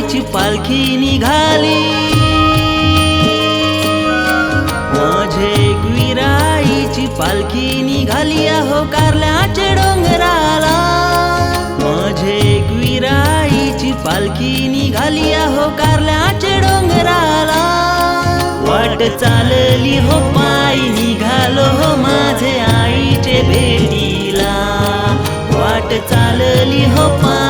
एकविराईची पालखी निघाली. माझे एकविराईची पालखी निघाली अहो कारल्याचे डोंगराला. माझे एकविराईची पालखी निघाली अहो कारल्याचे डोंगराला. वाट चालली हो पायी निघालो हो माझे आईचे भेटीला. वाट चालली हो पायी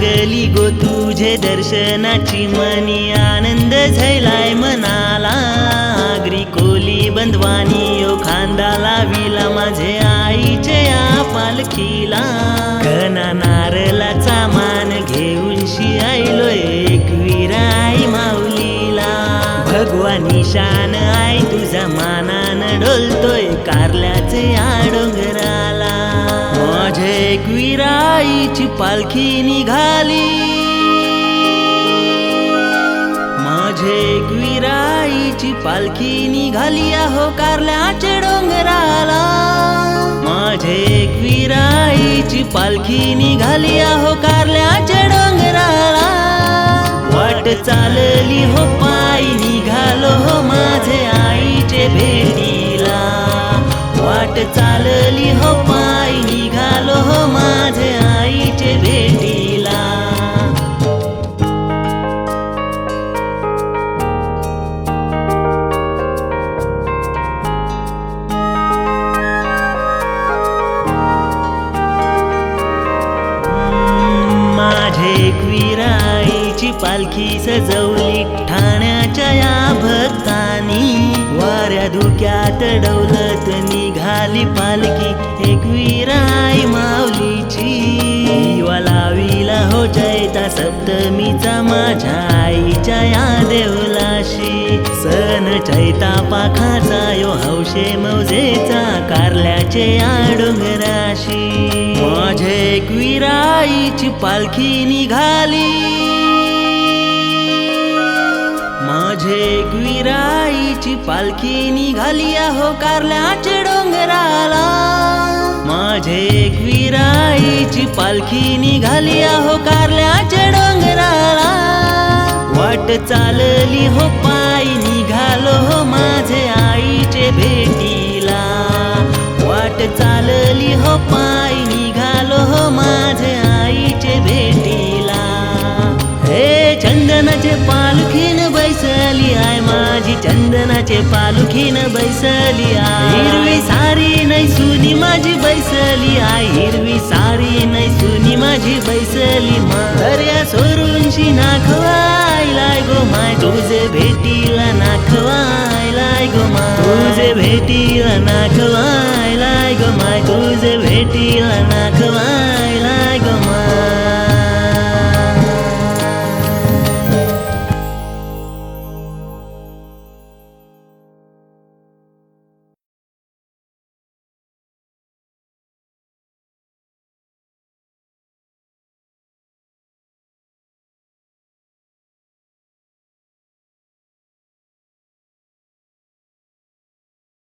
लागली गो तुझे दर्शनाची मनी. आनंद झैलाय मनाला. आगरी कोली बंधवानी ओ खांदा लाविला माझे आईचे या पालखीला. घना नारलाचा मान घेऊन शियायलो एक विराई माऊलीला. भगवानी शान आई तुझा मानान डोलतोय कारल्याचे आडोंगर माझे पालखी निघाली. माझे एकविराईची पालखी निघाली अहो कारल्याचे डोंगराला. माझे एकविराईची पालखी निघाली अहो कारल्याचे डोंगराला. वाट चालली हो पाय निघालो हो माझे आईचे भेटीला. वाट चालली हो पाय एकविराईची पालखी सजवली. ठाण्याच्या या भक्तानी वाऱ्या धुक्यात डवलत निघाली पालखी. एकविराई माऊलीची. दिवा लाविला हो जयता सप्तमीचा माझ्या आईच्या या देव चैता पाखाचा यो हौशे मौजेचा कारल्याचे आडोंगराशी डोंगराशी माझे एकविराईची पालखी निघाली. माझे एकविराईची पालखी निघाली अहो कारल्याचे डोंगराला. माझे एकविराईची पालखी निघाली अहो कारल्याचे डोंगराला. वाट चालली हो पा आलो हो माझे आईचे भेटीला. वाट चालली हो पाय निघालो हो माझे आईचे भेटीला. हे चंदनाचे पालखीन बैसली आय माझी चंदनाचे पालखीन बैसली आय. हिरवी सारी नाही सुनी माझी बैसली आय. हिरवी सारी नाही सुनी माझी बैसली मा दर्या सोरूनशी नाखवायलाय माय तुझे भेटीला नाखवायलाय गो माय तुझे भेटीला नाखवायलाय गो माय तुझे भेटीला नाखवायलाय